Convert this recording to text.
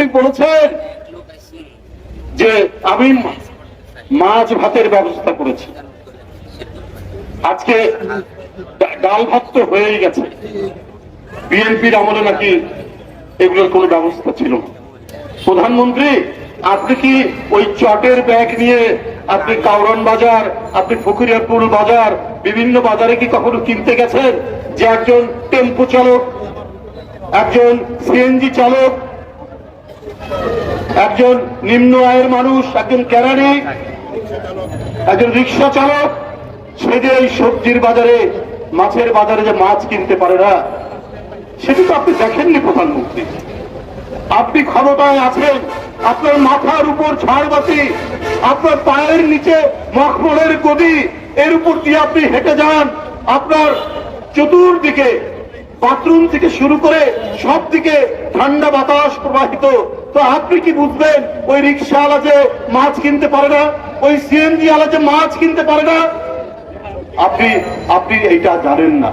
আপনি বলেছেন যে আমি মাছ ভাতের ব্যবস্থা করেছি। আজকে ডাল ভাত তো হয়েই গেছে। বিএনপির আমলে নাকি এগুলোর কোনো ব্যবস্থা ছিল প্রধানমন্ত্রী, আপনি কি ওই চটের ব্যাগ নিয়ে আপনি কাউরন বাজার, আপনি ফকিরিয়াপুর বাজার, বিভিন্ন বাজারে কি কখনো কিনতে গেছেন? যে একজন টেম্পো চালক, একজন সিএনজি চালক একজন নিম্ন আয়ের মানুষ, একজন ক্যারানি একজন রিক্সা চালক, সে যে এই সবজির বাজারে, মাছের বাজারে যে মাছ কিনতে পারে না, সেটা তো আপনি দেখেননি প্রধানমন্ত্রী। আপনি ক্ষমতায় আছেন, আপনার মাথার উপর ঝাড়বাতি আপনার পায়ের নিচে মখমলের গদি, এর উপর দিয়ে আপনি হেঁটে যান, আপনার চতুর্দিকে বাথরুম থেকে শুরু করে সব দিকে ঠান্ডা বাতাস প্রবাহিত। তো আপনি কি বুঝবেন, ওই রিক্সাওয়ালা যে মাছ কিনতে পারে না, ওই সিএনজি আলা যে মাছ কিনতে পারে না? আপনি আপনি এইটা জানেন না।